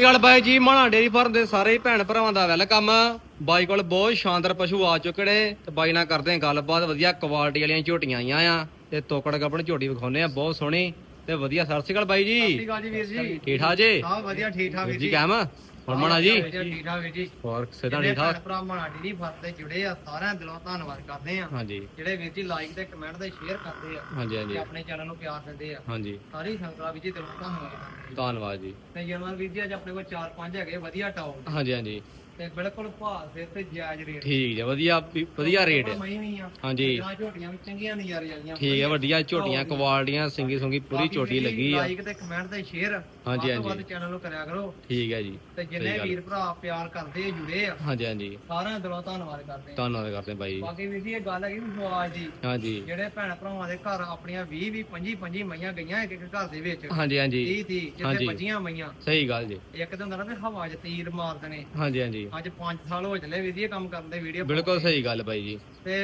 ਗੱਲ ਬਾਈ ਜੀ ਮਾਣਾ dairy farm ਦੇ ਸਾਰੇ ਹੀ ਭੈਣ ਭਰਾਵਾਂ ਦਾ ਵੈਲਕਮ। ਬਾਈ ਕੋਲ ਬਹੁਤ ਸ਼ਾਨਦਾਰ ਪਸ਼ੂ ਆ ਚੁੱਕੇ ਨੇ। ਤੇ ਬਾਈ ਨਾਲ ਕਰਦੇ ਆ ਗੱਲਬਾਤ। ਵਧੀਆ ਕੁਆਲਿਟੀ ਵਾਲੀਆਂ ਝੋਟੀਆਂ ਆਈਆਂ ਆ। ਤੇ ਤੋਕੜ ਗੱਬਣ ਝੋਟੀ ਵਿਖਾਉਨੇ ਆ ਬਹੁਤ ਸੋਹਣੀ ਤੇ ਵਧੀਆ। ਸਤਿ ਸ਼੍ਰੀ ਅਕਾਲ ਬਾਈ ਜੀ। ਠੀਕ ਆ ਜੀ ਵੀਰ ਜੀ। ਠੀਕ ਠਾਕ ਜੀ? ਹਾਂ ਵਧੀਆ ਠੀਕ ਠਾਕ ਵੀਰ ਜੀ ਕਾਮ? ਮਾਣਾ ਜੀ। ਠੀਕ ਜੀ ਹੋਰ ਜਿਹੜੇ ਠੀਕ ਠਾਕ? ਭਰਾ ਮਾਣਾ ਡੇਰੀ ਫਾਰਮ ਤੇ ਜੁੜੇ ਆ ਸਾਰਿਆਂ ਦਿਲੋਂ ਧੰਨਵਾਦ ਕਰਦੇ ਆ। ਹਾਂਜੀ। ਜਿਹੜੇ ਵੀਰ ਜੀ ਲਾਈਕ ਤੇ ਕਮੈਂਟ ਤੇ ਸ਼ੇਅਰ ਕਰਦੇ ਆ ਹਾਂਜੀ ਹਾਂਜੀ। ਆਪਣੇ ਚੈਨਲ ਨੂੰ ਪਿਆਰ ਦਿੰਦੇ ਆ। ਹਾਂਜੀ। ਸਾਰੀ ਸੰਗਤਾਂ ਵੀਰ ਜੀ ਦਿਲੋਂ ਧੰਨਵਾਦ। ਧੰਨਵਾਦ ਜੀ। ਤੇ ਜਨਮਨ ਵੀਰ ਜੀ ਅੱਜ ਆਪਣੇ ਕੋਲ 4-5 ਹੈਗੇ ਵਧੀਆ ਟੌਪ ਹਾਂਜੀ ਹਾਂਜੀ। ਤੇ ਬਿਲਕੁਲ ਭਾਅ ਸਿਰ ਤੇ ਜਾਇਜ਼ ਰੇਟ ਠੀਕ ਜੀ ਵਧੀਆ ਵਧੀਆ ਰੇਟ ਹੈ ਆ। ਹਾਂਜੀ। ਜਾਂ ਝੋਟੀਆਂ ਵੀ ਚੰਗੀਆਂ ਨਜ਼ਾਰੇ ਵਾਲੀਆਂ ਠੀਕ ਹੈ ਵੱਡੀਆਂ ਝੋਟੀਆਂ ਕੁਆਲਿਟੀਆਂ ਸਿੰਗੀ ਸੁੰਗੀ ਪੂਰੀ ਝੋਟੀ ਲੱਗੀ ਆ। ਲਾਈਕ ਤੇ ਕਮੈਂਟ ਤੇ ਸ਼ੇਅਰ ਹਾਂਜੀ, ਵੱਧ ਤੋਂ ਹਾਂਜੀ। ਵੱਧ ਚੈਨਲ ਨੂੰ ਕਰਿਆ ਕਰੋ। ਠੀਕ ਹੈ ਜੀ ਤੇ ਜਿੰਨੇ ਵੀਰ ਭਰਾ ਪਿਆਰ ਕਰਦੇ ਆ ਜੁੜੇ ਆ ਹਾਂਜੀ ਹਾਂਜੀ। ਸਾਰਿਆਂ ਦਿਲੋਂ ਧੰਨਵਾਦ ਕਰਦੇ ਆ। ਧੰਨਵਾਦ ਕਰਦੇ ਬਾਈ ਜੀ। ਬਾਕੀ ਵੀਰ ਜੀ ਇਹ ਗੱਲ ਹੈਗੀ ਵਿਸ਼ਵਾਸ ਦੀ ਹਾਂਜੀ। ਜਿਹੜੇ ਭੈਣ ਭਰਾਵਾਂ ਦੇ ਘਰ ਆਪਣੀਆਂ 20 20 25 25 ਮਈਆਂ ਗਈਆਂ ਇੱਕ ਇੱਕ ਘਰ ਦੇ ਵਿੱਚ। ਹਾਂਜੀ ਹਾਂਜੀ। 30 30 ਜਿੱਥੇ ਹਾਂਜੀ। ਬੱਜੀਆਂ ਮਈਆਂ। ਸਹੀ ਗੱਲ ਜੀ। ਇੱਕ ਤਾਂ ਹੁੰਦਾ ਨਾ ਵੀ ਹਵਾ 'ਚ ਤੀਰ ਮਾਰ ਦੇਣੇ ਹਾਂਜੀ ਹਾਂਜੀ। ਅੱਜ 5 ਸਾਲ ਹੋ ਚੱਲੇ ਵੀਰ ਜੀ ਇਹ ਕੰਮ ਕਰਦੇ ਵੀਡੀਓ ਬਿਲਕੁਲ ਸਹੀ ਗੱਲ ਬਾਈ ਜੀ। ਤੇ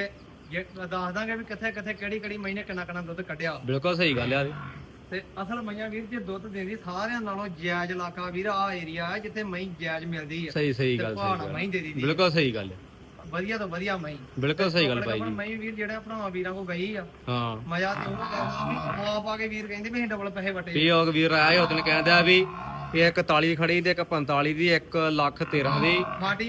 ਜੇ ਦੱਸ ਦਾਂਗੇ ਵੀ ਕਿੱਥੇ ਕਿੱਥੇ ਕਿਹੜੀ ਕਿਹੜੀ ਮਈ ਨੇ ਕਿੰਨਾ ਕਿੰਨਾ ਦੁੱਧ ਕੱਢਿਆ। ਬਿਲਕੁਲ ਸਹੀ ਗੱਲ ਆ ਤੇ ਅਸਲ ਮਈਆਂ ਵੀਰ ਜੀ ਦੁੱਧ ਦਿੰਦੀ ਸਾਰਿਆਂ ਨਾਲੋਂ ਜਾਇਜ਼ ਇਲਾਕਾ ਵੀਰ ਆ ਏਰੀਆ ਹੈ ਜਿੱਥੇ ਮਈ ਜਾਇਜ਼ ਮਿਲਦੀ ਹੈ। ਸਹੀ ਸਹੀ ਗੱਲ ਸਹੀ ਮਈ ਗੱਲ। ਦੇ ਦੀ ਬਿਲਕੁਲ ਸਹੀ ਗੱਲ ਵਧੀਆ ਤੋਂ ਵਧੀਆ ਮਈ ਬਿਲਕੁਲ ਸਹੀ ਗੱਲ ਬਾਈ ਜੀ। ਮਈ ਵੀਰ ਜਿਹੜੇ ਭਰਾਵਾਂ ਵੀਰਾਂ ਕੋ ਗਈ ਆ। ਹਾਂ। ਮਜ਼ਾ ਤੇ ਉਹ ਕਰਦਾ ਆਪ ਆ ਕੇ ਵੀਰ ਕਹਿੰਦੇ ਵੀ ਡਬਲ ਪੈਸੇ ਵਟੇ। ਉਹ ਵੀਰ ਆਇਆ ਉਹਦਨ ਕਹਿੰਦਾ ਵੀ ਇਹ ਇੱਕ 41 ਖੜੀ ਤੇ ਇੱਕ 45 ਦੀ ਇੱਕ ਲੱਖ 13 ਦੀ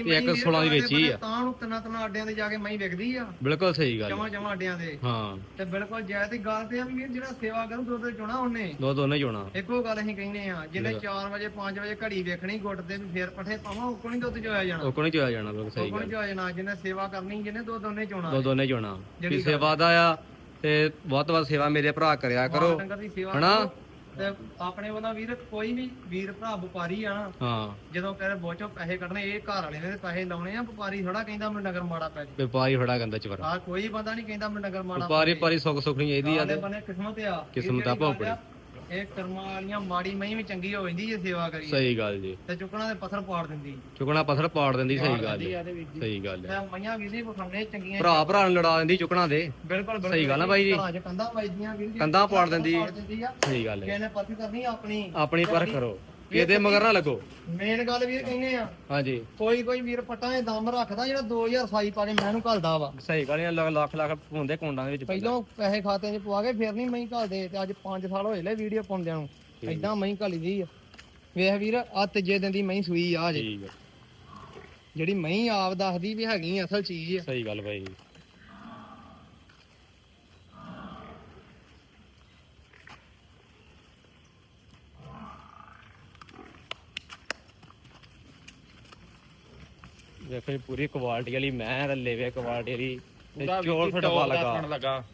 ਤੇ ਇੱਕ 16 ਦੀ ਵੇਚੀ ਆ। ਤਾਂ ਨੂੰ ਤਿੰਨਾਂ ਤਿੰਨਾਂ ਅੱਡਿਆਂ ਤੇ ਜਾ ਕੇ ਮਈ ਵਿਕਦੀ ਆ। ਬਿਲਕੁਲ ਸਹੀ ਗੱਲ ਜਮਾ ਜਮਾ ਅੱਡਿਆਂ ਦੇ ਹਾਂ। ਤੇ ਬਿਲਕੁਲ ਜਾਇਜ਼ ਦੀ ਗੱਲ ਤੇ ਆ ਵੀ ਜਿਹੜਾ ਸੇਵਾ ਕਰੂ ਦੁੱਧ ਚੋਣਾ ਉਹਨੇ। ਦੋ ਦੋਨੇ ਜੋਣਾ ਇੱਕੋ ਗੱਲ ਅਸੀਂ ਕਹਿੰਦੇ ਆ ਜਿਹਨੇ 4 ਵਜੇ 5 ਵਜੇ ਘੜੀ ਵੇਖਣੀ ਗੁੱਟ ਤੇ ਵੀ ਫੇਰ ਪੱਠੇ ਪਾਵਾਂ ਉਹ ਕੋਣੀ ਦੁੱਧ ਚੋਇਆ ਜਾਣਾ। ਉਹ ਕੋਣੀ ਚੋਇਆ ਜਾਣਾ ਬਿਲਕੁਲ ਸਹੀ ਕੋਣੀ ਗੱਲ ਚੋਇਆ ਜਾਣਾ ਜਿਹਨੇ ਸੇਵਾ ਕਰਨੀ ਜਿਹਨੇ ਦੁੱਧ ਉਹਨੇ ਚੋਣਾ। ਦੋ ਦੋਨੇ ਜਿਹੜੀ ਵੀ ਸੇਵਾ ਦਾ ਆ ਤੇ ਬਹੁਤ ਬਹੁਤ ਸੇਵਾ ਮੇਰੇ ਭਰਾ ਕਰਿਆ ਕਰੋ। ਦੀ ਹਨਾ? ਤੇ ਆਪਣੇ ਬੰਦਾ ਵੀਰ ਕੋਈ ਵੀ ਵੀਰ ਭਰਾ ਵਪਾਰੀ ਆ ਨਾ ਹਾਂ। ਜਦੋਂ ਕਹਿੰਦੇ ਬੋਚੋ ਪੈਸੇ ਕੱਢਣੇ ਇਹ ਘਰ ਵਾਲੇ ਨੇ ਤੇ ਪੈਸੇ ਲਾਉਣੇ ਆ ਵਪਾਰੀ ਥੋੜਾ ਕਹਿੰਦਾ ਮੈਨੂੰ ਨਗਰ ਮਾੜਾ ਪੈ ਜੇ। ਵਪਾਰੀ ਫੜਾ ਗੰਦਾ ਚਵਰਾ ਆ ਕੋਈ ਬੰਦਾ ਨਹੀਂ ਕਹਿੰਦਾ ਮੈਨੂੰ ਨਗਰ ਮਾੜਾ ਵਪਾਰੀ ਪਾਰੀ ਸੁੱਖ ਸੁੱਖ ਨਹੀਂ ਚਾਹੀਦੀ ਆ ਤੇ ਬੰਨੇ ਕਿਸਮਤ ਆ। ਕਿਸਮਤ ਆ ਭੌਂਕੜੀ। ਇਹ ਕਰਮਾਂ ਵਾਲੀਆਂ ਮਾੜੀ ਮਈ ਵੀ ਚੰਗੀ ਹੋ ਜਾਂਦੀ ਜੇ ਸੇਵਾ ਕਰੀਏ। ਸਹੀ ਗੱਲ ਜੀ। ਤੇ ਚੁੱਕਣਾ ਦੇ ਪੱਥਰ ਪਾੜ ਦਿੰਦੀ। ਚੁਕਣਾ ਪਥਰ ਪਾੜ ਦਿੰਦੀ ਸਹੀ ਗੱਲ ਜੀ। ਸਹੀ ਗੱਲ ਹੈ। ਤੇ ਮਈਆਂ ਵੀ ਨਹੀਂ ਵਿਖਾਉਣੇ ਚੰਗੀਆਂ ਭਰਾ ਭਰਾ ਨੂੰ ਲੜਾ ਦਿੰਦੀ ਚੁਕਣਾ ਦੇ ਬਿਲਕੁਲ ਬਿਲਕੁਲ। ਸਹੀ ਗੱਲ ਆ ਬਾਈ ਜੀ। ਘਰਾਂ 'ਚ ਕੰਧਾਂ ਵੱਜਦੀਆਂ ਵੀਰ ਜੀ ਕੰਧਾਂ ਪਾੜ ਦਿੰਦੀ। ਸਹੀ ਗੱਲ ਹੈ। ਕਿਸੇ ਨੇ ਪਰਖ ਕਰਨੀ ਆਪਣੀ। ਆਪਣੀ ਪਰਖ ਕਰੋ। ਇਹਦੇ ਮਗਰ ਨਾ ਲੱਗੋ? ਮੇਨ ਗੱਲ ਵੀਰ ਕਹਿੰਦੇ ਆ। ਹਾਂਜੀ। ਕੋਈ ਕੋਈ ਵੀਰ ਪੱਟਾਂ 'ਚ ਦਮ ਰੱਖਦਾ ਜਿਹੜਾ 2000 ਸਾਈ ਪਾ ਕੇ ਮੈਨੂੰ ਘਲਦਾ ਵਾ। ਸਹੀ ਗੱਲ ਹੈ ਲੱਖ ਲੱਖ ਲੱਖ ਹੁੰਦੇ ਕੁੰਡਾਂ ਦੇ ਵਿੱਚ ਪਹਿਲਾਂ ਪੈਸੇ ਖਾਤੇ 'ਚ ਪਵਾ ਕੇ ਫਿਰ ਨਹੀਂ ਮਹੀਂ ਘਲਦੇ ਤੇ ਅੱਜ 5 ਸਾਲ ਹੋਏ ਲੈ ਵੀਡੀਓ ਪਾਉਂਦਿਆਂ ਨੂੰ। ਐਦਾਂ ਮਹੀਂ ਘਲੀ ਦੀ ਆ। ਵੇਖ ਵੀਰ ਆ ਤੀਜੇ ਦਿਨ ਦੀ ਮਹੀਂ ਸੂਈ ਆ ਜੇ ਠੀਕ ਹੈ ਜਿਹੜੀ ਮਹੀਂ ਆਪ ਦੱਸਦੀ ਵੀ ਹੈਗੀ ਅਸਲ ਚੀਜ਼ ਆ। ਸਹੀ ਗੱਲ ਬਾਈ। ਦੇਖੋ ਜੀ ਪੂਰੀ ਕੁਆਲਿਟੀ ਵਾਲੀ ਮੈਂ ਰੱਲੇ ਵੇ ਕੁਆਲਿਟੀ ਵਾਲੀ। ਤੇ ਚੋਲ ਫਟਵਾ ਲਗਾ।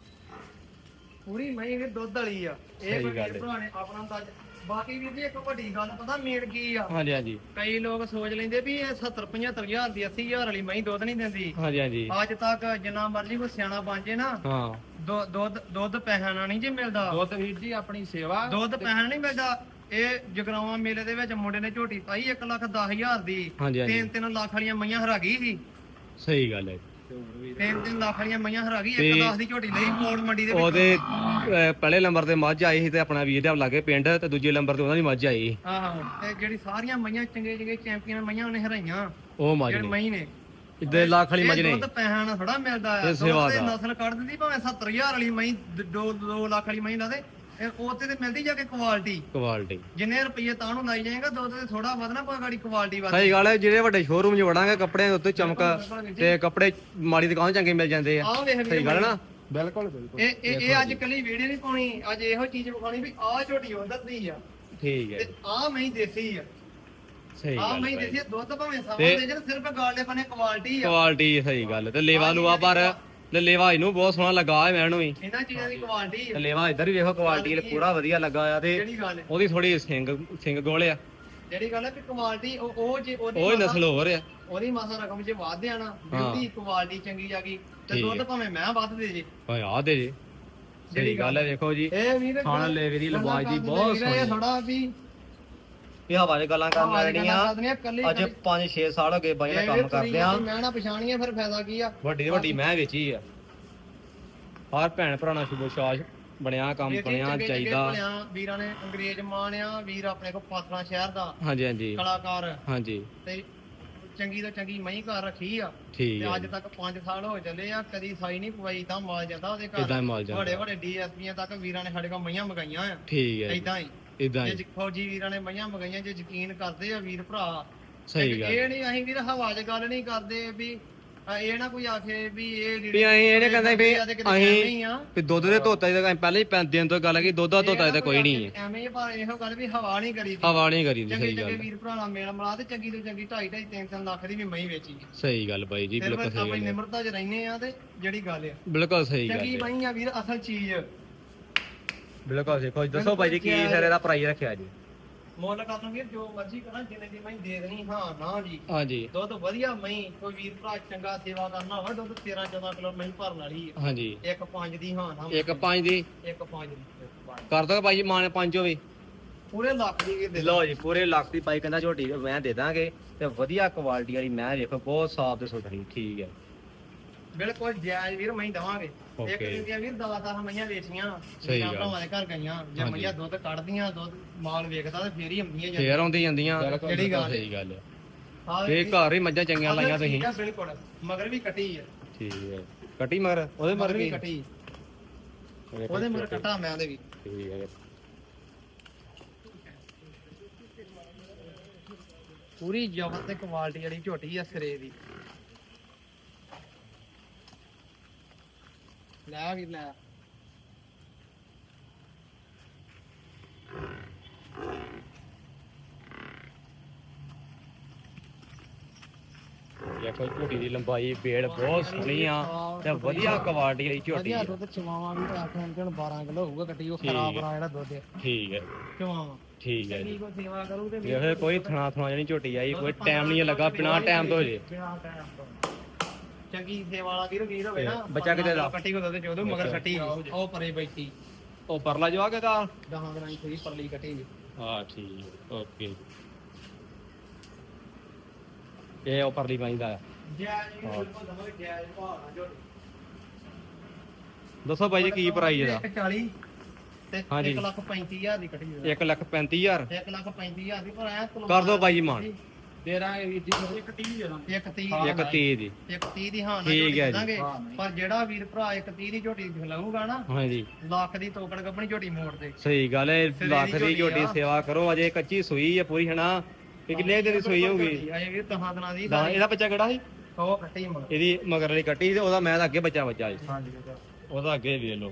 ਪੂਰੀ ਮਹੀਂ ਵੀ ਦੁੱਧ ਵਾਲੀ ਆ। ਇਹ ਸਹੀ ਕੋਈ ਗੱਲ ਵੀਰ ਹੈ। ਭਰਾ ਨੇ ਆਪਣਾ ਅੰਦਾਜ਼। ਬਾਕੀ ਵੀਰ ਜੀ ਇੱਕ ਵੱਡੀ ਗੱਲ ਪਤਾ ਮੇਨ ਕੀ ਆ? ਹਾਂਜੀ ਹਾਂਜੀ। ਕਈ ਲੋਕ ਸੋਚ ਲੈਂਦੇ ਵੀ ਇਹ 70 75 ਹਜ਼ਾਰ ਦੀ 80 ਹਜ਼ਾਰ ਵਾਲੀ ਮਹੀਂ ਦੁੱਧ ਨਹੀਂ ਦਿੰਦੀ। ਹਾਂਜੀ ਹਾਂਜੀ। ਅੱਜ ਤੱਕ ਜਿੰਨਾ ਮਰਜ਼ੀ ਕੋਈ ਸਿਆਣਾ ਬਣ ਜੇ ਨਾ ਹਾਂ। ਦੁ- ਦੁੱਧ ਦੁੱਧ ਪੈਸਾ ਨਾਲ ਨਹੀਂ ਜੀ ਮਿਲਦਾ। ਦੁੱਧ ਵੀਰ ਜੀ ਆਪਣੀ ਸੇਵਾ। ਦੁੱਧ ਪੈਸਾ ਨਾਲ ਨਹੀਂ ਮਿਲਦਾ। ਇਹ ਜਗਰਾਵਾਂ ਮੇਲੇ ਦੇ ਵਿੱਚ ਮੁੰਡੇ ਨੇ ਝੋਟੀ ਪਾਈ 1 ਲੱਖ 10 ਹਜ਼ਾਰ ਦੀ। ਹਾਂਜੀ ਹਾਂਜੀ। 3-3 ਲੱਖ ਵਾਲੀਆਂ ਮਈਆਂ ਹਰਾ ਗਈ ਸੀ। ਸਹੀ ਗੱਲ ਹੈ 3-3 ਲੱਖ ਵਾਲੀਆਂ ਮਈਆਂ ਹਰਾ ਗਈ ਤੇ 1 10 ਦੀ ਝੋਟੀ ਲਈ ਮੋੜ ਮੰਡੀ ਦੇ ਵਿੱਚ। ਉਹਦੇ ਅਹ, ਪਹਿਲੇ ਨੰਬਰ ਤੇ ਮੱਝ ਆਈ ਸੀ ਤੇ ਆਪਣਾ ਵੀਰ ਦੇ ਲਾਗੇ ਪਿੰਡ ਤੇ ਦੂਜੇ ਨੰਬਰ ਤੇ ਉਹਨਾਂ ਦੀ ਮੱਝ ਆਈ ਆਹੋ ਤੇ ਜਿਹੜੀ ਸਾਰੀਆਂ ਮਈਆਂ ਚੰਗੇ ਚੰਗੇ ਚੈਂਪੀਅਨ ਮਈਆਂ ਉਹਨੇ ਹਰਾਈਆਂ ਉਹ ਮੱਝ ਜਿਹੜੇ ਨੇ। ਮਈ ਨੇ। ਇੱਦੇ ਲੱਖ ਵਾਲੀ ਮੱਝ ਇਹ ਨੇ। ਦੁੱਧ ਪੈਸਾ ਨਾਲ ਥੋੜਾ ਮਿਲਦਾ ਆ। ਇਹ ਸੇਵਾ ਦੁੱਧ ਦੇ। ਨਸਲ ਕੱਢ ਦਿੰਦੀ ਭਾਵੇਂ 70000 ਵਾਲੀ ਮਈ 2 2 ਲੱਖ ਵਾਲੀ ਮਈ ਲਾ ਦੇ। ਇਹ ਉਹ ਤੇ ਮਿਲਦੀ ਜਾ ਕੇ ਕੁਆਲਿਟੀ ਕੁਆਲਿਟੀ ਜਿੰਨੇ ਰੁਪਏ ਤਾਂ ਨੂੰ ਲਾਈ ਜਾਏਗਾ ਦੁੱਧ ਤੇ ਥੋੜਾ ਵਧਣਾ ਪਰ ਗਾੜੀ ਕੁਆਲਿਟੀ ਵਧ ਸਹੀ ਗੱਲ ਹੈ ਜਿਹੜੇ ਵੱਡੇ ਸ਼ੋਰੂਮ 'ਚ ਵੜਾਂਗੇ ਕੱਪੜਿਆਂ ਦੇ ਉੱਤੇ ਚਮਕ ਤੇ ਕੱਪੜੇ ਮਾੜੀ ਦੁਕਾਨ ਚੰਗੇ ਮਿਲ ਜਾਂਦੇ ਆ। ਆਹ ਵੇਖ ਸਹੀ ਗੱਲ ਹੈ ਨਾ? ਬਿਲਕੁਲ ਬਿਲਕੁਲ। ਇਹ ਇਹ ਇਹ ਅੱਜ ਕੱਲੀ ਵੀਡੀਓ ਨਹੀਂ ਪਾਉਣੀ ਅੱਜ ਇਹੋ ਚੀਜ਼ ਵਿਖਾਉਣੀ ਵੀ ਆਹ ਝੋਟੀ ਉਧਰ ਦੀ ਆ। ਠੀਕ ਹੈ ਤੇ ਆਹ ਮੈਂ ਦੇਸੀ ਆ। ਸਹੀ ਆਹ ਗੱਲ ਮੈਂ ਹੈ ਦੇਸੀ ਆ, ਦੁੱਧ ਭਾਵੇਂ ਸਵਾ ਤੇ- ਦੇ ਜਣ ਸਿਰਫ ਗਾਲੇ ਬਨੇ ਕੁਆਲਿਟੀ ਆ। ਕੁਆਲਿਟੀ ਸਹੀ ਗੱਲ ਤੇ ਲੇਵਾ ਲੂਆ ਪਰ ਤੇ ਲੇਵਾ ਇਹਨੂੰ ਬਹੁਤ ਸੋਹਣਾ ਲੱਗਾ ਹੈ ਮੈਨੂੰ ਵੀ। ਇਹਨਾਂ ਚੀਜ਼ਾਂ ਦੀ ਕੁਆਲਿਟੀ ਤੇ ਆ ਲੇਵਾ ਇੱਧਰ ਵੀ ਵੇਖੋ ਕੁਆਲਿਟੀ ਪੂਰਾ ਵਧੀਆ ਲੱਗਾ ਆ ਤੇ ਜਿਹੜੀ ਗੱਲ ਉਹਦੀ ਥੋੜੀ ਸਿੰਘ ਸਿੰਘ ਗੋਲ ਆ। ਜਿਹੜੀ ਗੱਲ ਹੈ ਕਿ ਕੁਆਲਿਟੀ ਉਹ ਉਹ ਜੇ ਉਹਦੀ ਉਹ ਨਸਲ ਹੋਰ ਆ। ਉਹਦੀ ਮਾਸਾ ਰਕਮ ਜੇ ਵੱਧ ਜਾਣਾ ਬਿਊਟੀ ਕੁਆਲਿਟੀ ਚੰਗੀ ਆ ਗਈ ਤੇ ਦੁੱਧ। ਭਾਵੇਂ ਮੈਂ ਵੱਧ ਦੇ ਜੇ। ਓਏ ਆ ਦੇ ਜੀ। ਸਹੀ ਗੱਲ ਹੈ ਵੇਖੋ ਜੀ। ਇਹ ਵੀਰ ਖਾਣ ਲੇਵੇ ਦੀ ਲੰਬਾਈ ਦੀ ਬਹੁਤ ਸੋਹਣੀ ਥੋੜਾ ਵੀ ਇਹ ਹਵਾ 'ਚ ਗੱਲਾਂ ਕਰਨ ਲੈਣੀਆਂ ਅੱਜ 5-6 ਸਾਲ ਹੋ ਗਏ ਬਾਈ ਨਾਲ ਕੰਮ ਕਰਦੇ ਆ। ਮੈਂ ਨਾ ਪਛਾਣੀਏ ਫਿਰ ਫਾਇਦਾ ਕੀ ਆ? ਵੱਡੀ ਵੱਡੀ ਮੈਂ ਵੇਚੀ ਆ। ਹਰ ਭੈਣ ਭਰਾ ਨਾਲ ਸ਼ੁਭ ਸ਼ਾਸ ਬਣਿਆ ਕੰਮ ਬਣਿਆ ਚਾਹੀਦਾ ਵੀਰਾਂ ਨੇ ਅੰਗਰੇਜ਼ ਮਾਣਿਆ ਵੀਰ ਆਪਣੇ ਕੋ ਪਾਤਰਾ ਸ਼ਹਿਰ ਦਾ ਹਾਂਜੀ ਹਾਂਜੀ। ਕਲਾਕਾਰ। ਹਾਂਜੀ। ਤੇ ਚੰਗੀ ਤੋਂ ਚੰਗੀ ਮਹੀਂ ਘਰ ਰੱਖੀ ਆ। ਠੀਕ ਤੇ ਅੱਜ ਤੱਕ 5 ਸਾਲ ਹੋ ਚੱਲੇ ਆ ਕਦੀ ਸਾਈ ਨਹੀਂ ਪਵਾਈ ਤਾਂ ਮਾਲ ਜਾਂਦਾ ਉਹਦੇ ਇਦਾਂ ਘਰ ਹੀ ਮਾਲ ਵੱਡੇ ਜਾਂਦਾ। ਵੱਡੇ ਡੀਐਸਪੀਆਂ ਤੱਕ ਵੀਰਾਂ ਨੇ ਸਾਡੇ ਕੋਲ ਮਈਆਂ ਮਗਾਈਆਂ ਆ। ਠੀਕ ਹੈ ਇਦਾਂ ਹੀ। ਇਦਾਂ ਜੇ ਹੀ। ਜ- ਫੌਜੀ ਵੀਰਾਂ ਨੇ ਮਈਆਂ ਮਗਾਈਆਂ ਜੇ ਯਕੀਨ ਕਰਦੇ ਆ ਵੀਰ ਭਰਾ ਸਹੀ ਗੱਲ। ਇਹ ਨਹੀਂ ਅਸੀਂ ਵੀਰ ਹਵਾ 'ਚ ਗੱਲ ਨਹੀਂ ਕਰਦੇ ਵੀ ਇਹ ਨਾ ਕੋਈ ਆਖੇ ਵੀ ਇਹ ਵੀ ਅਸੀਂ ਇਹ ਨੀ ਕਹਿੰਦੇ ਵੀ ਅਸੀਂ- ਵੀ ਦੁੱਧ ਦੇ ਧੋਤਾ ਜਿਹਦਾ ਪਹਿਲੇ ਹੀ ਦਿਨ ਤੋਂ ਗੱਲ ਕੀ ਦੁੱਧ ਦਾ ਧੋਤਾ ਕੋਈ ਨਹੀਂ ਹੈ ਐਵੇਂ ਹੀ ਪਰ ਇਹੋ ਗੱਲ ਵੀ ਹਵਾ ਨਹੀਂ ਕਰੀ ਹਵਾ ਨਹੀਂ ਕਰੀ ਸਹੀ ਗੱਲ ਵੀਰ ਭਰਾ ਨਾਲ ਮੇਲ ਮਿਲਾ ਤੇ ਚੰਗੀ ਤੋਂ ਚੰਗੀ 2.5 2.5 3 3 ਲੱਖ ਦੀ ਵੀ ਮਹੀਂ ਵੇਚੀ। ਸਹੀ ਗੱਲ ਬਾਈ ਜੀ ਬਿਲਕੁਲ ਸਹੀ ਗੱਲ ਹੈ। ਨਿਮਰਤਾ 'ਚ ਰਹਿੰਦੇ ਆ ਤੇ ਜਿਹੜੀ ਗੱਲ ਆ। ਬਿਲਕੁਲ ਸਹੀ ਗੱਲ ਚੰਗੀ ਹੈ ਮਹੀਂ ਆ ਵੀਰ ਅਸਲ ਚੀਜ਼। ਬਿਲਕੁਲ ਦੇਖੋ ਦੱਸੋ ਬਾਈ ਜੀ ਕੀ ਫਿਰ ਇਹਦਾ ਪ੍ਰਾਈਸ ਰੱਖਿਆ ਜੀ? ਮੁੱਲ ਕਰ ਲਓ ਵੀਰ ਜੋ ਮਰਜ਼ੀ ਕਰਾਂ ਜਿੰਨੇ ਦੀ ਮਹੀਂ ਦੇ ਦੇਣੀ ਹਾਂ ਨਾ ਜੀ। ਹਾਂਜੀ। ਦੁੱਧ ਵਧੀਆ ਮਹੀਂ ਕੋਈ ਵੀਰ ਭਰਾ ਚੰਗਾ ਸੇਵਾ ਕਰਨਾ ਹੋਵੇ ਦੁੱਧ 13 14 ਕਿਲੋ ਮਹੀਂ ਭਰਨ ਵਾਲੀ ਹਾਂਜੀ। ਇੱਕ ਪੰਜ ਦੀ ਹਾਂ ਨਾ ਇੱਕ ਪੰਜ ਦੀ। ਇੱਕ ਪੰਜ ਦੀ ਕਰ ਦੋ। ਬਾਈ ਜੀ ਮਾਨ ਪੰਜ ਹੋਵੇ। ਪੂਰੇ ਲੱਖ ਦੀ ਦੇ ਲਓ ਜੀ ਪੂਰੇ ਲੱਖ ਦੀ ਪਾਈ ਕਹਿੰਦਾ ਝੋਟੀ ਮੈਂ ਦੇ ਦਾਂਗੇ ਤੇ ਵਧੀਆ ਕੁਆਲਿਟੀ ਵਾਲੀ ਮੈਂ ਦੇਖੋ ਬਹੁਤ ਸਾਫ਼ ਤੇ ਸੁਥਰੀ ਠੀਕ ਹੈ। ਬਿਲਕੁਲ ਜਾਇਜ਼ ਵੀਰ ਮਹੀਂ ਦਵਾਂਗੇ। ਇੱਕ Okay. ਦਿਨ ਦੀਆਂ ਵੀਰ ਦਵਾ ਦਸ ਮਈਆਂ ਵੇਚੀਆਂ। ਸਹੀ ਜਾਂ ਗੱਲ। ਭਰਾਵਾਂ ਦੇ ਘਰ ਗਈਆਂ। ਜੇ ਹਾਂਜੀ। ਮਈਆਂ ਦੁੱਧ ਕੱਢਦੀਆਂ ਦੁੱਧ ਮਾਲ ਵੇਚਦਾ ਤੇ ਫੇਰ ਹੀ ਆਉਂਦੀਆਂ ਫੇਰ ਆਉਂਦੀ ਜਾਂਦੀਆਂ। ਜਿਹੜੀ ਗੱਲ ਹੈ। ਸਹੀ ਗੱਲ ਹੈ ਹਾਂ ਘਰ ਹੀ ਮੱਝਾਂ ਚੰਗੀਆਂ ਲਾਈਆਂ ਤੁਸੀਂ। ਬਿਲਕੁਲ। ਮਗਰ ਵੀ ਕੱਟੀ ਹੈ ਠੀਕ ਹੈ ਕੱਟੀ ਮਗਰ? ਉਹਦੇ ਮਗਰ ਵੀ ਕੱਟੀ। ਉਹਦੇ ਮਗਰ ਕੱਟਾ। ਮੈਂ ਉਹਦੇ ਵੀ। ਠੀਕ ਹੈ ਪੂਰੀ ਜ਼ਬਰਦਸਤ ਕੁਆਲਿਟੀ ਵਾਲੀ ਝੋਟੀ ਆ ਸਿਰੇ ਦੀ। ਲੈ ਵੀ ਲੈ। ਦੇਖੋ ਝੋਟੀ ਦੀ ਲੰਬਾਈ ਬੇੜ ਬਹੁਤ ਸੋਹਣੀ ਆ ਤੇ ਵਧੀਆ ਕੁਆਲਿਟੀ ਵਾਲੀ ਝੋਟੀ ਵਧੀਆ ਆ। ਦੁੱਧ ਚਵਾਵਾਂ ਵੀ ਆਖਣ ਹੁਣ 12 ਕਿਲੋ ਹੋਊਗਾ ਕੱਟੀ ਉਹ ਠੀਕ ਖਰਾਬ ਹੈ। ਜਿਹੜਾ ਦੁੱਧ ਹੈ ਠੀਕ ਹੈ ਚਵਾਵਾਂ। ਠੀਕ ਹੈ ਜੀ। ਕੋ ਸੇਵਾ ਕਰੂ ਤੇ ਦੇਖੋ ਕੋਈ ਥਣਾ ਥਣਾ ਜਿਹੜੀ ਝੋਟੀ ਆਈ ਕੋਈ ਟਾਈਮ ਨਹੀਂ ਲੱਗਾ ਬਿਨਾ ਟਾਈਮ ਤੋਂ ਜੇ ਬਿਨਾਂ time ਤੋਂ। ਚੰਗੀ ਸੇਵਾ ਵਾਲਾ ਵੀਰ ਵੀਰ ਹੋਵੇ ਨਾ ਤੇ ਬੱਚਾ ਕਿਤੇ ਦਾ? ਕੱਟੀ ਕੋ ਦੁੱਧ ਚੋਦੋ ਮਗਰ ਕੱਟੀ ਉਹ ਪਰੇ ਬੈਠੀ। ਉਹ ਪਰਲਾ ਜਵਾ ਕੇ ਦਾ ਦਹਾਂ ਦਿਨਾਂ ਦੀ ਸਹੀ ਪਰਲੀ ਕੱਟੀ ਵੀ ਹਾਂ ਠੀਕ ਓਕੇ। ਇਹ ਉਹ ਪਰਲੀ ਬਾਈ ਦਾ ਆ। ਬਿਲਕੁਲ ਦਵਾਂਗੇ ਝੋਟੀ ਦੱਸੋ ਬਾਈ ਜੀ ਕੀ ਪ੍ਰਾਈਸ ਇਹਦਾ? 40 ਤੇ ਹਾਂਜੀ। 1 ਲੱਖ 35000 ਦੀ ਕੱਟੀ ਹੋਈ 1 ਲੱਖ 35000 1 ਲੱਖ 35000 ਦੀ ਪਰ ਐ ਕਰ ਦਿਓ ਬਾਈ ਜੀ ਮਾਨ। ਤੇਰਾ ਇਹ ਦੀ ਇੱਕ 30 ਦੇ ਦਾਂ ਇੱਕ 30 ਇੱਕ 30 ਦੀ। ਇੱਕ 30 ਦੀ ਹਾਂ ਠੀਕ ਹੈ ਜੀ। ਦਾਂਗੇ ਪਰ ਜਿਹੜਾ ਵੀਰ ਭਰਾ ਇੱਕ 30 ਦੀ ਝੋਟੀ ਖਿਲਾਊਗਾ ਨਾ ਹਾਂਜੀ। ਲੱਖ ਦੀ ਤੋਕੜ ਕੱਪਣੀ ਝੋਟੀ ਮੋੜ ਦੇ। ਸਹੀ ਗੱਲ ਹੈ ਸਿਰੇ ਦੀ ਲੱਖ ਦੀ ਝੋਟੀ ਝੋਟੀ ਆ। ਸੇਵਾ ਕਰੋ ਅਜੇ ਕੱਚੀ ਸੂਈ ਹੈ ਪੂਰੀ ਹਨਾ? ਕਿ ਕਿੰਨੇ ਦਿਨ ਦੀ ਸੂਈ ਹੋਊਗੀ? ਅਜੇ ਵੀਰ ਤਹਾਂ ਦਿਨਾਂ ਦੀ ਦਾ ਇਹਦਾ ਬੱਚਾ ਕਿਹੜਾ ਸੀ? ਉਹ ਕੱਟੀ ਮਗਰ। ਇਹਦੀ ਮਗਰ ਵਾਲੀ ਕੱਟੀ ਤੇ ਉਹਦਾ ਮੈਂ ਤਾਂ ਅੱਗੇ ਬੱਚਾ ਬੱਚਾ ਜੀ ਹਾਂਜੀ ਉਹਦਾ ਅੱਗੇ ਵੇਖ ਲਓ।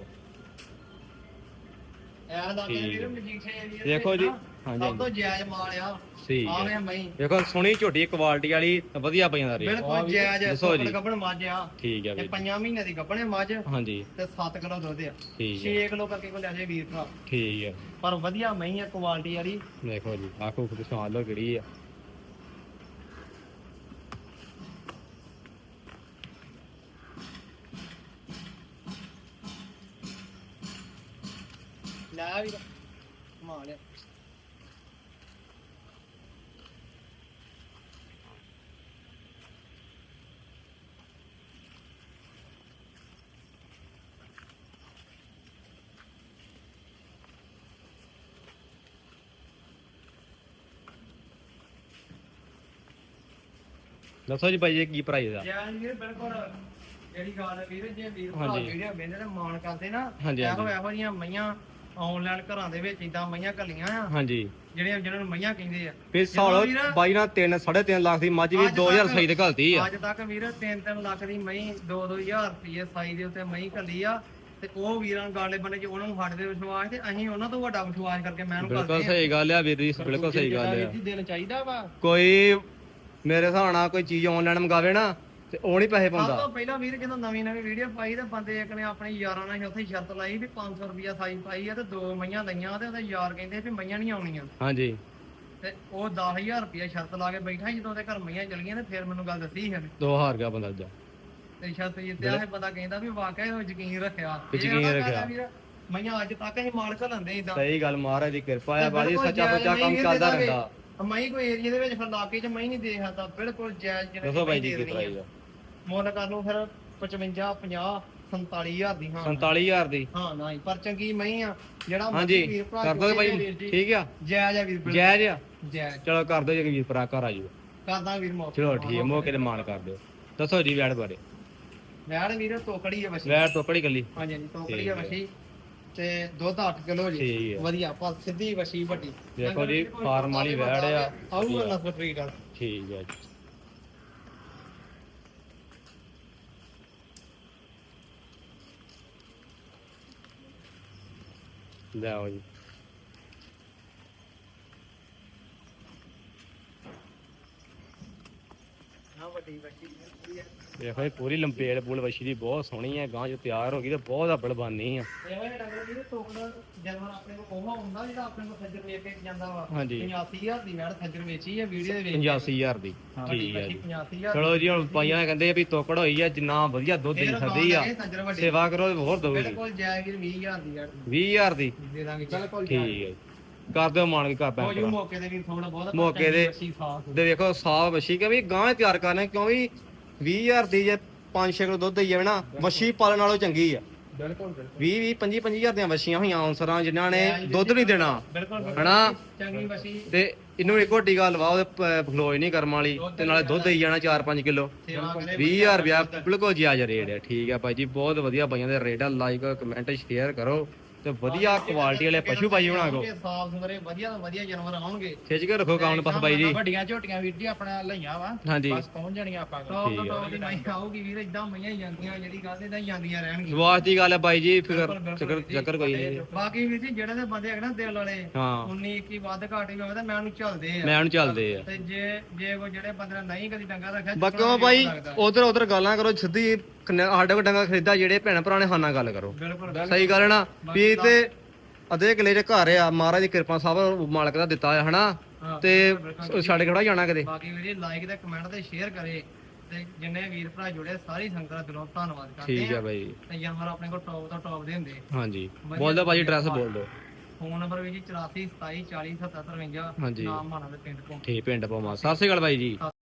ਐ ਦਾ ਠੀਕ ਵੀਰ ਹੈ। ਮਜੀਠੇ ਏਰੀਏ ਦੇ ਦੇਖੋ ਜੀ, ਹਾਂਜੀ, ਸਭ ਤੋਂ ਜਾਇਜ਼ ਮਾਲ ਆ। ਠੀਕ ਹੈ। ਆਵੇਂ ਮਈ ਦੇਖੋ ਸੋਹਣੀ ਝੋਟੀ ਕੁਆਲਿਟੀ ਵਾਲੀ ਵਧੀਆ ਪਈਆਂ ਦਾ ਰੇਟ। ਬਿਲਕੁਲ ਜਾਇਜ਼ ਦੱਸੋ ਜੀ। ਤੋਕੜ ਕੱਪਣ ਮੱਝ ਆ। ਠੀਕ ਹੈ ਤੇ ਵੀਰ ਪੰਜਾਂ ਮਹੀਨੇ ਦੀ ਕੱਪਣੇ ਮੱਝ ਹਾਂਜੀ। ਤੇ 7 ਕਿਲੋ ਦੁੱਧ ਆ। ਠੀਕ ਹੈ। 6 ਕਿਲੋ ਕਰਕੇ ਕੋ ਲੈ ਜਾਏ ਵੀਰ ਭਰਾ। ਠੀਕ ਹੈ। ਪਰ ਵਧੀਆ ਮਹੀਂ ਆ ਕੁਆਲਿਟੀ ਵਾਲੀ। ਦੇਖੋ ਜੀ ਆਖੋ ਕਿ ਸੁਣ ਲਓ ਕਿਹੜੀ ਆ। ਲੈ ਵੀਰ। ਕਮਾ ਲਿਆ ਦੱਸੋ ਜੀ ਭਾਈ ਜੀ ਕੀ ਪ੍ਰਾਈਸ ਆ? ਵੀਰ ਬਿਲਕੁਲ ਜਿਹੜੀ ਗੱਲ ਹੈ ਵੀਰ ਜੇ ਵੀਰ ਭਰਾ ਹਾਂਜੀ। ਵੀਡੀਓ ਵੇਖਦੇ ਨੇ ਮਾਣ ਕਰਦੇ ਨਾ ਹਾਂਜੀ, ਇਹੋ ਹਾਂਜੀ। ਇਹੋ ਜੀਆਂ ਮਈਆਂ ਆਨਲਾਈਨ ਘਰਾਂ ਦੇ ਵਿੱਚ ਇਦਾਂ ਮਈਆਂ ਕੱਲੀਆਂ ਆ ਹਾਂਜੀ। ਜਿਹੜੀਆਂ ਜਿਹਨਾਂ ਨੂੰ ਮਈਆਂ ਕਹਿੰਦੇ ਆ। ਵੀ ਸਾਲ ਬਾਈ ਨਾਲ 3 3.5 ਲੱਖ ਦੀ ਮੱਝ ਵੀ ਅੱਜ 2000 ਤੱਕ- ਸਹੀ ਤੇ ਘਲਤੀ ਆ। ਅੱਜ ਤੱਕ ਵੀਰ 3-3 ਲੱਖ ਦੀ ਮਈ 2-2000 ਰੁਪਏ ਸਾਈ ਦੇ ਉੱਤੇ ਮਈ ਕੱਲੀ ਆ ਤੇ ਉਹ ਵੀਰਾਂ ਗਾਲੇ ਬਣੇ ਚ ਉਹਨਾਂ ਨੂੰ ਸਾਡੇ ਤੇ ਵਿਸ਼ਵਾਸ ਤੇ ਅਸੀਂ ਉਹਨਾਂ ਤੋਂ ਵੱਡਾ ਵਿਸ਼ਵਾਸ ਕਰਕੇ ਮੈਂ ਉਹਨੂੰ ਬਿਲਕੁਲ ਕਰਦੇ ਸਹੀ ਗੱਲ ਆ ਵੀਰ ਜੀ ਬਿਲਕੁਲ ਸਹੀ ਗੱਲ ਆ। ਦਿਨ ਚਾਹੀਦਾ ਵਾ। ਕੋਈ ਮੇਰੇ ਹਿਸਾਬ ਨਾਲ ਕੋਈ ਚੀਜ਼ ਆਨਲਾਈਨ ਮੰਗਾਵੇ ਨਾ ਤੇ ਉਹ ਨਹੀਂ ਪੈਸੇ ਸਭ ਪਾਉਂਦਾ ਤੋਂ ਪਹਿਲਾਂ ਵੀਰ ਜਦੋਂ ਨਵੀਂ ਨਵੀਂ ਵੀਡੀਓ ਪਾਈ ਤੇ ਬੰਦੇ ਇੱਕ ਨੇ ਆਪਣੇ ਯਾਰਾਂ ਨਾਲ ਉੱਥੇ ਸ਼ਰਤ ਲਾਈ ਵੀ 500 ਰੁਪਿਆ ਸਾਈ ਪਾਈ ਆ ਤੇ ਦੋ ਮਈਆਂ ਲਈਆਂ ਤੇ ਉਹਦੇ ਯਾਰ ਕਹਿੰਦੇ ਵੀ ਮਈਆਂ ਨਹੀਂ ਆਉਣੀਆਂ। ਹਾਂਜੀ। ਤੇ ਉਹ 10000 ਰੁਪਿਆ ਸ਼ਰਤ ਲਾ ਕੇ ਬੈਠਾ ਸੀ ਜਦੋਂ ਉਹਦੇ ਘਰ ਮਈਆਂ ਚਲੀਆਂ ਤੇ ਫਿਰ ਮੈਨੂੰ ਗੱਲ ਦੱਸੀ ਹੈ ਦੋ ਹਾਰ ਗਿਆ ਬੰਦਾ ਜਾ ਤੇ ਸ਼ਰਤ ਜਿੱਤਿਆ ਇਹ ਬੰਦਾ ਕਹਿੰਦਾ ਵੀ ਵਾਕਿਆ ਉਹ ਯਕੀਨ ਰੱਖਿਆ। ਇਹ ਯਕੀਨ ਆ ਰੱਖਿਆ। ਵੀਰ, ਮਈਆਂ ਅੱਜ ਤੱਕ ਅਸੀਂ ਮਾਲਕ ਲੰਦੇ ਇਦਾਂ ਸਹੀ ਗੱਲ ਮਹਾਰਾਜ ਦੀ ਕਿਰਪਾ ਆ ਬਾਜੀ ਸੱਚਾ ਬੱਚਾ ਕੰਮ ਚੱਲਦਾ ਰਹਿੰਦਾ। ਮਈ ਕੋਈ ਏਰੀਆ ਦੇ ਵਿੱਚ ਫਿਰ ਲਾਕੇ ਚ ਮਈ ਨਹੀਂ ਦੇ ਸਕਦਾ ਬਿਲਕੁਲ ਜਾਇਜ਼ ਜਿਹਨੇ ਦੱਸੋ ਬਾਈ ਜੀ ਦੇ ਕੀ ਦੇਣੀ ਆ। ਪ੍ਰਾਈਸ ਆ? ਮੁੱਲ ਕਰ ਲਓ ਫਿਰ 55 50 47000 ਦੀ ਹਾਂ। 47000 ਦੀ? ਹਾਂ ਨਾ ਹੀ ਪਰ ਚੰਗੀ ਮਈ ਆ ਜਿਹੜਾ ਹਾਂਜੀ ਕਰ ਵੀਰ ਜੀ। ਠੀਕ ਆ? ਜਾਇਜ਼ ਆ ਵੀਰ ਜਾਇਜ਼ ਆ? ਜਾਇਜ਼। ਚਲੋ ਕਰ ਦਿਓ ਜੀ ਵੀਰ ਭਰਾ ਘਰ ਆ ਜਾਓ ਕਰਦਾ ਵੀਰ ਮੌਕੇ ਚਲੋ ਠੀਕ ਹੈ ਮੌਕੇ ਤੇ ਮਾਨ ਕਰ ਦਿਓ। ਦੱਸੋ ਜੀ ਵੈੜ ਬਾਰੇ। ਵੈੜ ਵੀਰ ਤੋਕੜੀ ਆ ਵਸੀ। ਵੈੜ ਟੋਕੜੀ ਕੱਲੀ। ਹਾਂਜੀ ਠੀਕ ਆ। ਹੈ। ਤੇ ਦੁੱਧ 8 ਕਿਲੋ ਜੀ। ਠੀਕ ਹੈ। ਵਧੀਆ ਪਰ ਸਿੱਧੀ ਵਸੀ ਵੱਡੀ ਦੇਖੋ ਜੀ, ਫਾਰਮ ਵਾਲੀ ਵੈੜ ਆ। ਆਊਗਾ ਨਸਲ ਬਰੀਡ ਆ ਠੀਕ ਹੈ ਜੀ। ਲਿਆਓ ਜੀ। ਵੱਡੀ ਦੇਖੋ ਇਹ ਪੂਰੀ ਲੰਪੇੜ ਬੁਲ ਵਸ਼ੀ ਦੀ ਬਹੁਤ ਸੋਹਣੀ ਹੈ ਗਾਂ ਜੋ ਤਿਆਰ ਹੋ ਗਈ ਤੇ ਬਹੁਤ ਅੱਬਲ ਬਾਨੀ ਆ। ਇਹੋ ਜਿਹੇ ਡੰਗਰ ਵੀਰ ਤੋਕੜਾ ਜਦੋਂ ਆਪਣੇ ਕੋਲ ਕੋਹਾ ਹੁੰਦਾ ਜਿਹੜਾ ਆਪਣੇ ਕੋਲ ਸੱਜਰ ਵੇਚ ਕੇ ਜਾਂਦਾ ਵਾ। ਹਾਂਜੀ। 85000 ਦੀ ਵੈੜ ਸੱਜਰ ਵੇਚੀ ਹੈ ਵੀਡੀਓ ਦੇ ਵਿੱਚ 85000 ਦੀ ਵੱਡੀ ਠੀਕ ਹੈ ਵਸੀ ਜੀ। 85000 ਚਲੋ ਜੀ ਹੁਣ ਪਾਈਆਂ ਕਹਿੰਦੇ ਆ ਵੀ ਤੋਕੜ ਹੋਈ ਆ ਜਿੰਨਾ ਵਧੀਆ ਦੁੱਧ ਦੀ ਸਦੀ ਆ ਵੱਡੀ ਸੇਵਾ ਕਰੋ ਤੇ ਹੋਰ ਦਊਗੀ। ਬਿਲਕੁਲ ਜਾਇਜ਼ ਵੀਰ 20000 ਦੀ ਵੈੜ 20000 ਦੀ। ਦੇ ਦਾਂਗੇ। ਠੀਕ ਹੈ ਜੀ। ਕਰ ਦਿਓ ਮਾਨ ਕੇ ਘਰ ਹੋ ਜੂ ਪੈਣ ਮੌਕੇ ਤੇ ਵੀ ਥੋੜਾ ਬਹੁਤ ਮੌਕੇ ਦੇ- ਵਸੀ ਸਾਫ਼ ਵੇਖੋ ਵਸ਼ੀ ਕਿ ਵੀ ਗਾਂ ਤਿਆਰ ਕਰਨੇ ਕਿਉਂ ਵੀ 20000 ਦੀ ਜੇ 5-6 ਕਿਲੋ ਦੁੱਧ ਦਈ ਜਾਵੇ ਨਾ ਵਸ਼ੀ ਪਾਲਣ ਨਾਲੋਂ ਚੰਗੀ ਆ। ਬਿਲਕੁਲ ਬਿਲਕੁਲ। 20 20 25 25000 ਦੀਆਂ ਵਸ਼ੀਆਂ ਹੋਈਆਂ ਆਨਸਰਾਂ ਜਿਨ੍ਹਾਂ ਨੇ ਦੁੱਧ ਨਹੀਂ ਦੇਣਾ। ਬਿਲਕੁਲ ਹਨਾ? ਚੰਗੀ ਵਸੀ ਤੇ ਇਹਨੂੰ ਇੱਕ ਵੱਡੀ ਗੱਲ ਵਾ ਉਹਦੇ ਫਲੋਜ ਨਹੀਂ ਕਰਮ ਵਾਲੀ ਤੇ ਨਾਲੇ ਦੁੱਧ ਦੇਈ ਜਾਣਾ 4-5 ਕਿਲੋ। ਸੇਵਾ ਕਰੇ 20000 ਰੁਪਿਆ ਬਿਲਕੁਲ ਜਾਇਜ਼ ਰੇਟ ਹੈ ਠੀਕ ਹੈ ਭਾਈ ਜੀ ਬਹੁਤ ਵਧੀਆ ਬਾਈਆਂ ਦੇ ਰੇਟ ਆ। ਲਾਈਕ ਕਮੈਂਟ ਸ਼ੇਅਰ ਕਰੋ। ਤੇ ਵਧੀਆ ਕੁਆਲਿਟੀ ਵਾਲੇ ਪਸ਼ੂ ਭਾਈ ਬਣਾ ਕੋ। ਸਾਫ਼ ਸੁਥਰੇ ਵਧੀਆ ਤੋਂ ਵਧੀਆ ਜਾਨਵਰ ਆਉਣਗੇ। ਖਿੱਚ ਕੇ ਰੱਖੋ ਕਾਉਣ ਬਸ ਬਾਈ ਜੀ। ਵੱਡੀਆਂ ਝੋਟੀਆਂ ਵੀਰ ਜੀ ਆਪਣਾ ਲਈਆਂ ਵਾ। ਹਾਂਜੀ। ਬਸ ਪਹੁੰਚ ਜਾਣੀਆਂ ਆਪਾਂ ਕੋਲ ਟੌਪ ਹੈ। ਟੌਪ ਦੀ ਮਾਈ ਆਊਗੀ ਵੀਰ ਇਦਾਂ ਮਈਆਂ ਹੀ ਜਾਂਦੀਆਂ ਜਿਹੜੀ ਗੱਲ ਇਦਾਂ ਹੀ ਜਾਂਦੀਆਂ ਰਹਿਣਗੀਆਂ। ਵਿਸ਼ਵਾਸ ਦੀ ਗੱਲ ਹੈ ਬਾਈ ਜੀ ਫਿਕਰ ਚੱਕਰ ਚੱਕਰ ਕੋਈ ਨਹੀਂ। ਬਾਕੀ ਵੀਰ ਜੀ ਜਿਹੜੇ ਦੇ ਬੰਦੇ ਹੈਗੇ ਨਾ ਦਿਲ ਵਾਲੇ ਹਾਂ। 19 21 ਵੱਧ ਘਾਟ ਵੀ ਹੋਵੇ ਤਾਂ ਮੈਂ ਉਹਨੂੰ ਚੱਲਦੇ ਆ। ਮੈਂ ਉਹਨੂੰ ਚੱਲਦੇ ਆ। ਤੇ ਜੇ ਜੇ ਕੋਈ ਜਿਹੜੇ ਬੰਦੇ ਨਹੀਂ ਕਦੀ ਡੰਗਾ ਰੱਖਿਆ ਬਾਕੀ ਉਹ ਬਾਈ ਉਧਰ ਉਧਰ ਗੱਲਾਂ ਕਰੋ ਸਿੱਧੀ ਕਨ- ਸਾਡੇ ਕੋਲ ਡੰਗਾ ਖਰੀਦਾ ਜਿਹੜੇ ਭੈਣ ਭਰਾ ਨੇ ਹਾਨਾ ਗੱਲ ਕਰੋ। ਬਿਲਕੁਲ ਸਹੀ ਗੱਲ ਹੈ ਨਾ? ਵੀ ਤੇ ਅਦੇ ਕਿਲੇ ਦੇ ਘਰ ਆ ਮਹਾਰਾਜ ਦੀ ਕਿਰਪਾ ਸਾਹਿਬ ਮਾਲਕ ਦਾ ਦਿੱਤਾ ਹੈ ਹਨਾ? ਹਾਂ, ਤੇ ਛੱਡ ਕੇ ਥੋੜਾ ਜਾਣਾ ਕਿਤੇ ਬਾਕੀ ਵੀਰ ਲਾਈਕ ਤੇ ਕਮੈਂਟ ਤੇ ਸ਼ੇਅਰ ਕਰੇ ਤੇ ਜਿੰਨੇ ਵੀਰ ਭਰਾ ਜੁੜੇ ਸਾਰੀ ਸੰਗਤ ਦਾ ਦਿਲੋਂ ਧੰਨਵਾਦ ਕਰਦੇ ਠੀਕ ਆ ਹੈ। ਬਾਈ। ਤੇ ਜਾਨਵਰ ਆਪਣੇ ਕੋਲ ਟੌਪ ਤੋਂ ਟੌਪ ਦੇ ਹੁੰਦੇ। ਹਾਂਜੀ। ਬੋਲ ਭਾਜੀ ਐਡਰੈਸ ਬੋਲ ਦਿਓ। ਫੋਨ ਨੰਬਰ ਵੀ ਜੀ 84 27 40 77 53 ਹਾਂਜੀ। ਨਾਮ ਮਾਣਾ ਦੇ ਪਿੰਡ ਤੋਂ। ਠੀਕ ਪਿੰਡ ਪਵਾਂ ਸਤਿ ਸ਼੍ਰੀ ਅਕਾਲ ਬਾਈ ਜੀ।